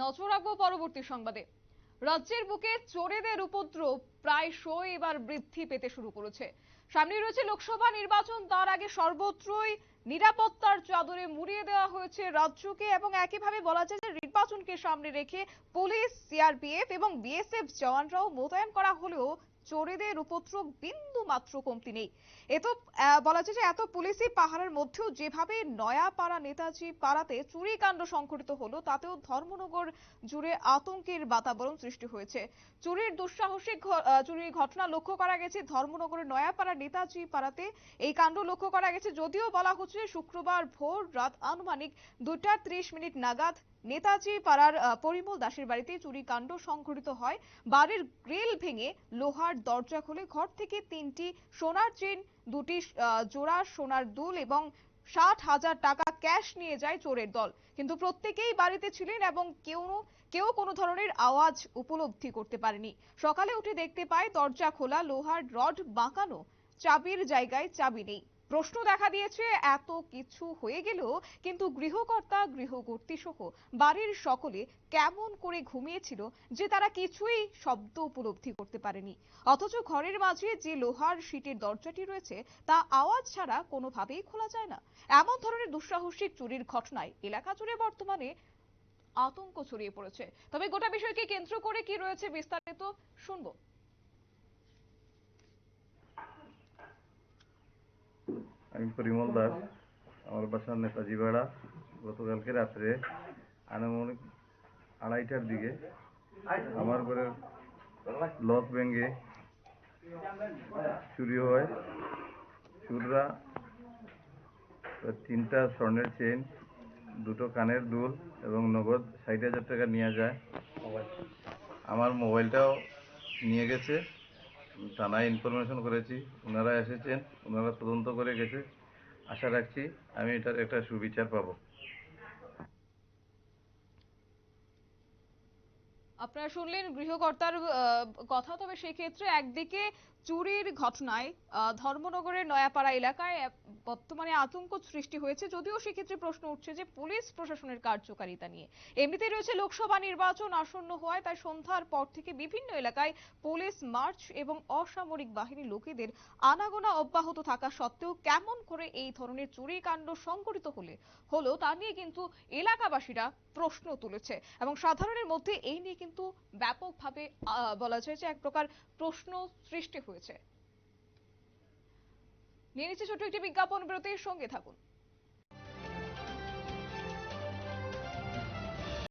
নজর রাখব পরবর্তী সংবাদে। রাজ্যের বুকে চোরেদের উপদ্রব প্রায়শই এবার বৃদ্ধি পেতে শুরু করেছে। সামনে রয়েছে লোকসভা নির্বাচন, তার আগে সর্বত্রই নিরাপত্তার চাদরে মুড়িয়ে দেওয়া হয়েছে রাজ্যকে এবং একইভাবে বলা যায় যে নির্বাচনকে সামনে রেখে পুলিশ, সিআরপিএফ এবং বিএসএফ জওয়ানরাও মোতায়েন করা হলেও চোরেদের উপদ্রব বিন্দু মাত্র কমতি নেই। এ তো আহ, বলা যায় যে এত পুলিশি পাহাড়ের মধ্যেও যেভাবে নয়াপাড়া নেতাজি পাড়াতে চুরি কাণ্ড সংঘটিত হলো তাতেও ধর্মনগর জুড়ে আতঙ্কের বাতাবরণ সৃষ্টি হয়েছে। চুরির দুঃসাহসিক চুরির ঘটনা লক্ষ্য করা গেছে ধর্মনগরের নয়াপাড়া নেতাজি পাড়াতে। এই কাণ্ড লক্ষ্য করা গেছে যদিও বলা হচ্ছে শুক্রবার ভোর রাত আনুমানিক দুটা ত্রিশ মিনিট নাগাদ নেতাজি পাড়ার পরিমল দাসের বাড়িতে চুরি কাণ্ড সংঘটিত হয়। বাড়ির গ্রিল ভেঙে লোহার দরজা খুলে ঘর থেকে তিনটি সোনার চেন, দুটি জোড়া সোনার দুল এবং ষাট হাজার টাকা ক্যাশ নিয়ে যায় চোরের দল। কিন্তু প্রত্যেকেই বাড়িতে ছিলেন এবং কেউ কেউ কোনো ধরনের আওয়াজ উপলব্ধি করতে পারেনি। সকালে উঠে দেখতে পায়, দরজা খোলা, লোহার রড বাঁকানো, চাবির জায়গায় চাবি নেই। প্রশ্ন দেখা দিয়েছে, এত কিছু হয়ে গেলেও কিন্তু গৃহকর্তা গৃহকর্ত্রী সহ বাড়ির সকলে কেমন করে ঘুমিয়েছিল যে তারা কিছুই শব্দ উপলব্ধি করতে পারেনি। অথচ ঘরের মাঝে যে লোহার শীটের দরজাটি রয়েছে, তা আওয়াজ ছাড়া কোনোভাবেই খোলা যায় না। এমন ধরনের দুঃসাহসিক চুরির ঘটনায় এলাকা জুড়ে বর্তমানে আতঙ্ক ছড়িয়ে পড়েছে। তবে গোটা বিষয়কে কেন্দ্র করে কি রয়েছে বিস্তারিত, শুনব। আমি পরিমল দাস। আমার বাসা নেতাজি বেড়া গতকালকে রাত্রে আনুমানিক আড়াইটার দিকে আমার ঘরের লক ভেঙে চুরি হয়। চুররা তিনটা স্বর্ণের চেন দুটো কানের দুল এবং নগদ ষাট হাজার টাকা নিয়ে যায়। আমার মোবাইলটাও নিয়ে গেছে। থানায় ইনফরমেশন করেছি। ওনারা এসেছেন, ওনারা তদন্ত করে গেছে। আশা রাখছি আমি এটার একটা সুবিচার পাবো। আপনারা শুনলেন গৃহকর্তার কথা। তবে সেক্ষেত্রে একদিকে চুরির ঘটনায় ধর্মনগরের নয়াপাড়া এলাকায় বর্তমানে আতঙ্ক সৃষ্টি হয়েছে। যদিও সেক্ষেত্রে প্রশ্ন উঠছে যে পুলিশ প্রশাসনের কার্যকারিতা নিয়ে। এমনিতেই রয়েছে লোকসভা নির্বাচন আসন্ন হওয়ায়, তাই সন্ধ্যার পর থেকে বিভিন্ন এলাকায় পুলিশ মার্চ এবং অসামরিক বাহিনী লোকেদের আনাগোনা অব্যাহত থাকা সত্ত্বেও কেমন করে এই ধরনের চুরি কাণ্ড সংঘটিত হলে হলো, তা নিয়ে কিন্তু এলাকাবাসীরা প্রশ্ন তুলেছে। এবং সাধারণের মধ্যে এই নিয়ে কিন্তু ব্যাপকভাবে আহ, বলা যায় যে এক প্রকার প্রশ্ন সৃষ্টি হয়েছে। নিয়ে নিচ্ছে ছোট্ট একটি বিজ্ঞাপন বিরতির সঙ্গে থাকুন।